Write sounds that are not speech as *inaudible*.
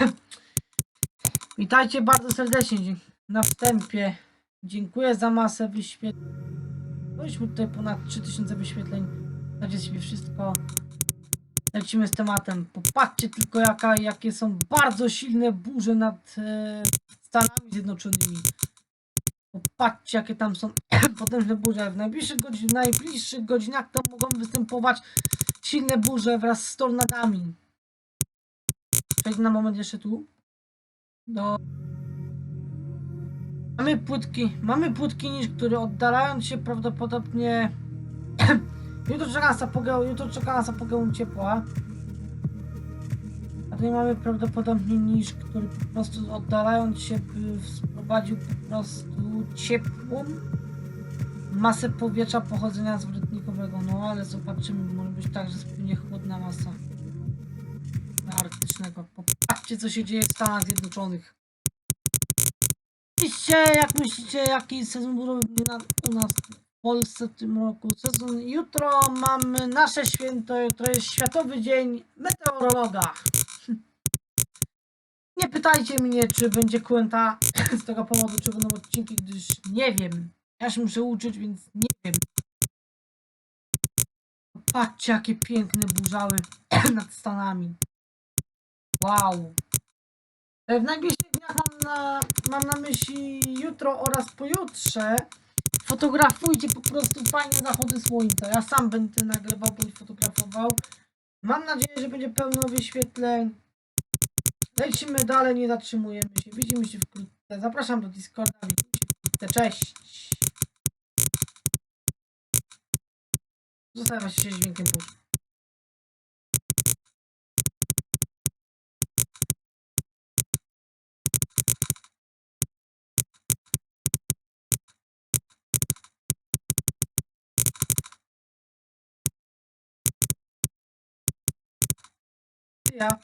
*laughs* Witajcie bardzo serdecznie na wstępie. Dziękuję za masę wyświetleń. Byliśmy tutaj ponad 3000 wyświetleń. Znacie sobie wszystko. Lecimy z tematem. Popatrzcie tylko jaka, jakie są bardzo silne burze nad e, Stanami Zjednoczonymi. Popatrzcie jakie tam są *clears throat* potężne burze. W najbliższych, godzinach, w najbliższych godzinach to mogą występować silne burze wraz z tornadami. Przejdź na moment jeszcze tu. Do... Mamy płytki, mamy płytki niż, który oddalając się prawdopodobnie *clears throat* jutro czeka nas apogeum, jutro czeka nas apogeum ciepła. A tutaj mamy prawdopodobnie niż, który po prostu oddalając się by wprowadził po prostu ciepłą masę powietrza pochodzenia zwrotnikowego. No ale zobaczymy, może być tak, że spłynie chłodna masa arktycznego. Popatrzcie co się dzieje w Stanach Zjednoczonych. Myślicie, jak myślicie, jaki sezon budowy u nas w Polsce w tym roku? Sezon jutro mamy nasze święto, jutro jest Światowy Dzień Meteorologa. *laughs* Nie pytajcie mnie, czy będzie kuenta *laughs* z tego powodu, czy będą odcinki, gdyż nie wiem. Ja się muszę uczyć, więc nie wiem. Patrzcie, jakie piękne burzały *clears throat* nad Stanami. Wow. E, W najbliższych dniach mam na, mam na myśli jutro oraz pojutrze. Fotografujcie po prostu fajne zachody słońca. Ja sam będę nagrywał bądź fotografował. Mam nadzieję, że będzie pełno wyświetleń. Lecimy dalej, nie zatrzymujemy się. Widzimy się wkrótce. Zapraszam do Discorda. Widzimy się wkrótce. Cześć. Zostawiam się dźwiękiem później. Ja.